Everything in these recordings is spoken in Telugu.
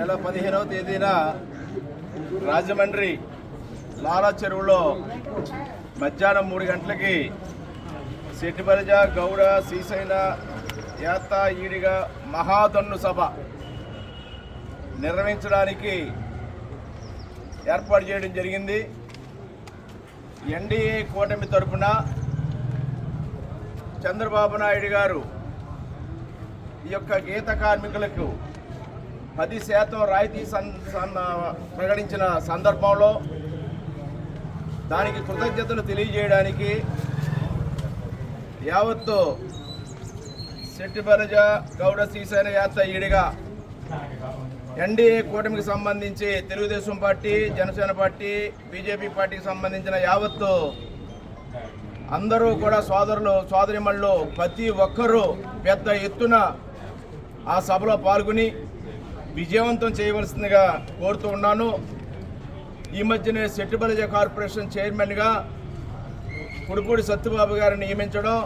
నెల పదిహేనవ తేదీన రాజమండ్రి లాలా చెరువులో మధ్యాహ్నం మూడు గంటలకి సెట్టిబలిజ గౌడ శ్రీశైల యాత ఈడిగ మహాదన్ను సభ నిర్వహించడానికి ఏర్పాటు చేయడం జరిగింది. ఎన్డీఏ కూటమి తరఫున చంద్రబాబు నాయుడు గారు ఈ యొక్క గీత కార్మికులకు పది శాతం రాయితీ సన్ ప్రకటించిన సందర్భంలో దానికి కృతజ్ఞతలు తెలియజేయడానికి యావత్తు శెట్టిపరజ గౌడ శ్రీశైన యాత్ర ఈడిగా ఎన్డీఏ కూటమికి సంబంధించి Telugu Desam party Janasena party BJP పార్టీకి సంబంధించిన యావత్తు అందరూ కూడా సోదరులు సోదరిమళ్ళు ప్రతి ఒక్కరూ పెద్ద ఎత్తున ఆ సభలో పాల్గొని విజయవంతం చేయవలసిందిగా కోరుతూ ఉన్నాను. ఈ మధ్యనే సెట్టుబలిజ కార్పొరేషన్ చైర్మన్గా కుడుపూడి సత్యబాబు గారిని నియమించడం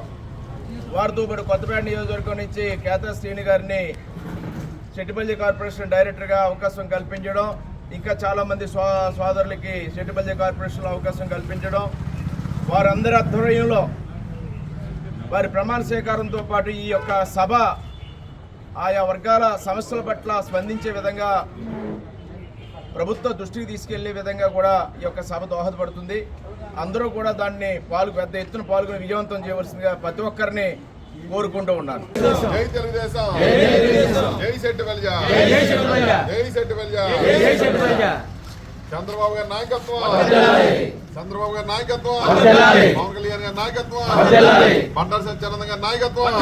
వారితో పాటు కొత్తపేట నియోజకవర్గం నుంచి కేతా శ్రీని గారిని చెట్టిపల్లి కార్పొరేషన్ డైరెక్టర్గా అవకాశం కల్పించడం ఇంకా చాలామంది సో సోదరులకి చెట్టిపల్లి కార్పొరేషన్లో అవకాశం కల్పించడం వారందరి ఆధ్వర్యంలో వారి ప్రమాణ స్వీకారంతో పాటు ఈ యొక్క సభ ఆయా వర్గాల సమస్యల పట్ల స్పందించే విధంగా ప్రభుత్వ దృష్టికి తీసుకెళ్ళే విధంగా కూడా ఈ యొక్క సభ దోహదపడుతుంది. అందరూ కూడా దాన్ని పాల్గొ పెద్ద ఎత్తున పాల్గొని విజయవంతం చేయవలసిందిగా ప్రతి ఒక్కరిని కోరుకుంటూ ఉన్నాను. జై తెలుగుదేశం. జై శెట్టి వెల్జ జై శెట్టి వెల్జ చంద్రబాబు గారి నాయకత్వం. చంద్రబాబు గారి నాయకత్వం. పవన్ కళ్యాణ్ గారి నాయకత్వం. బండారు సత్యానంద గారి నాయకత్వం.